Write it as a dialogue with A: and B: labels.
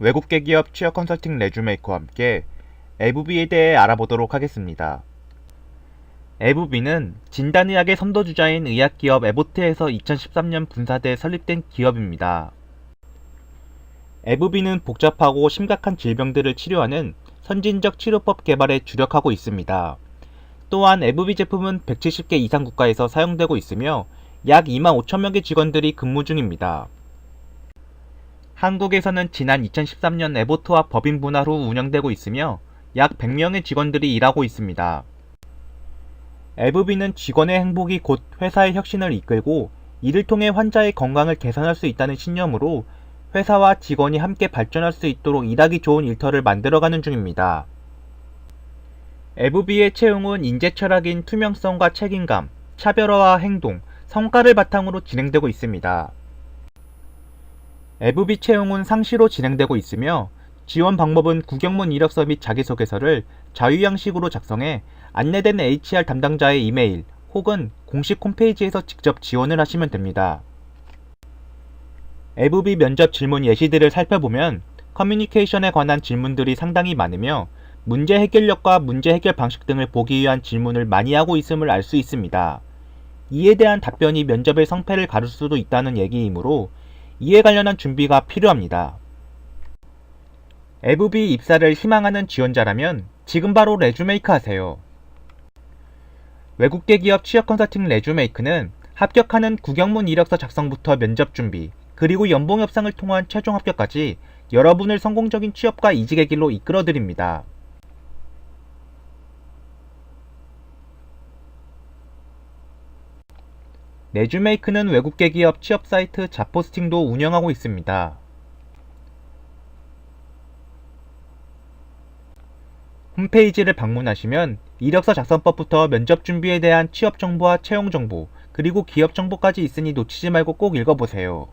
A: 외국계 기업 취업 컨설팅 레주메이커와 함께 에브비에 대해 알아보도록 하겠습니다. 에브비는 진단의학의 선도주자인 의학기업 에보트에서 2013년 분사돼 설립된 기업입니다. 에브비는 복잡하고 심각한 질병들을 치료하는 선진적 치료법 개발에 주력하고 있습니다. 또한 에브비 제품은 170개 이상 국가에서 사용되고 있으며 약 2만 5천 명의 직원들이 근무 중입니다. 한국에서는 지난 2013년 에보트와 법인 분할 후 운영되고 있으며 약 100명의 직원들이 일하고 있습니다. 에브비는 직원의 행복이 곧 회사의 혁신을 이끌고 이를 통해 환자의 건강을 개선할 수 있다는 신념으로 회사와 직원이 함께 발전할 수 있도록 일하기 좋은 일터를 만들어가는 중입니다. 에브비의 채용은 인재 철학인 투명성과 책임감, 차별화와 행동, 성과를 바탕으로 진행되고 있습니다. 에브비 채용은 상시로 진행되고 있으며 지원 방법은 구경문 이력서 및 자기소개서를 자유양식으로 작성해 안내된 HR 담당자의 이메일 혹은 공식 홈페이지에서 직접 지원을 하시면 됩니다. 에브비 면접 질문 예시들을 살펴보면 커뮤니케이션에 관한 질문들이 상당히 많으며 문제 해결력과 문제 해결 방식 등을 보기 위한 질문을 많이 하고 있음을 알 수 있습니다. 이에 대한 답변이 면접의 성패를 가를 수도 있다는 얘기이므로 이에 관련한 준비가 필요합니다. 에브비 입사를 희망하는 지원자라면 지금 바로 레주메이크 하세요. 외국계 기업 취업 컨설팅 레주메이크는 합격하는 구경문 이력서 작성부터 면접 준비, 그리고 연봉 협상을 통한 최종 합격까지 여러분을 성공적인 취업과 이직의 길로 이끌어 드립니다. 레주메이크는 외국계 기업 취업 사이트 자포스팅도 운영하고 있습니다. 홈페이지를 방문하시면 이력서 작성법부터 면접 준비에 대한 취업 정보와 채용 정보, 그리고 기업 정보까지 있으니 놓치지 말고 꼭 읽어보세요.